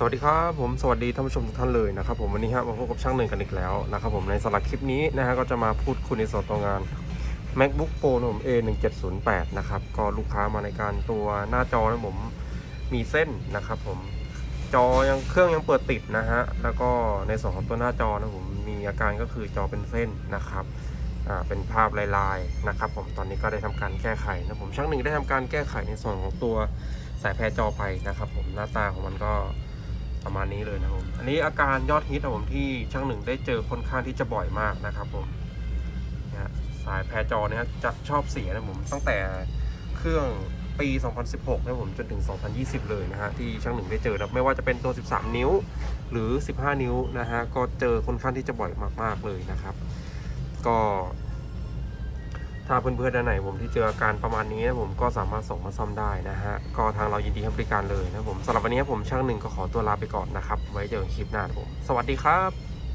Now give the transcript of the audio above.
สวัสดีครับผมสวัสดีท่านผู้ชมทุกท่านเลยนะครับผมวันนี้ฮะมาพบกับช่างหนึ่งกันอีกแล้วนะครับผมในสำหรับคลิปนี้นะฮะก็จะมาพูดคุยในส่วนตัวงาน macbook pro นะผม a 1 7 0 8นะครับก็ลูกค้ามาในการตัวหน้าจอนะผมมีเส้นนะครับผมจอยังเครื่องยังเปิดติดนะฮะแล้วก็ในส่วนของตัวหน้าจอนะผมมีอาการก็คือจอเป็นเส้นนะครับอ่าเป็นภาพลายๆนะครับผมตอนนี้ก็ได้ทำการแก้ไขนะผมช่างหนึ่งได้ทำการแก้ไขในส่วนของตัวสายแพรจอไปนะครับผมหน้าตาของมันก็ ประมาณนี้เลยนะครับผมอันนี้อาการยอดฮิตของผมที่ช่างหนึ่งได้เจอค่อนข้างที่จะบ่อยมากนะครับผมนี่ยสายแพรจอเนี่ยจะชอบเสียนะผมตั้งแต่เครื่องปี 2016 นะผมจนถึง 2020 เลยนะฮะที่ช่างหนึ่งได้เจอนะไม่ว่าจะเป็นตัว 13 นิ้วหรือ 15 นิ้วนะฮะก็เจอค่อนข้างที่จะบ่อยมาก ๆ เลยนะครับ ก็ ถ้าเพื่อนๆด้านไหนผมที่เจออาการประมาณนี้นะผมก็สามารถส่งมาซ่อมได้นะฮะ ก็ทางเรายินดีให้บริการเลยนะผมสำหรับวันนี้ผมช่างหนึ่งก็ขอตัวลาไปก่อนนะครับ ไว้เจอกันคลิปหน้าผม สวัสดีครับ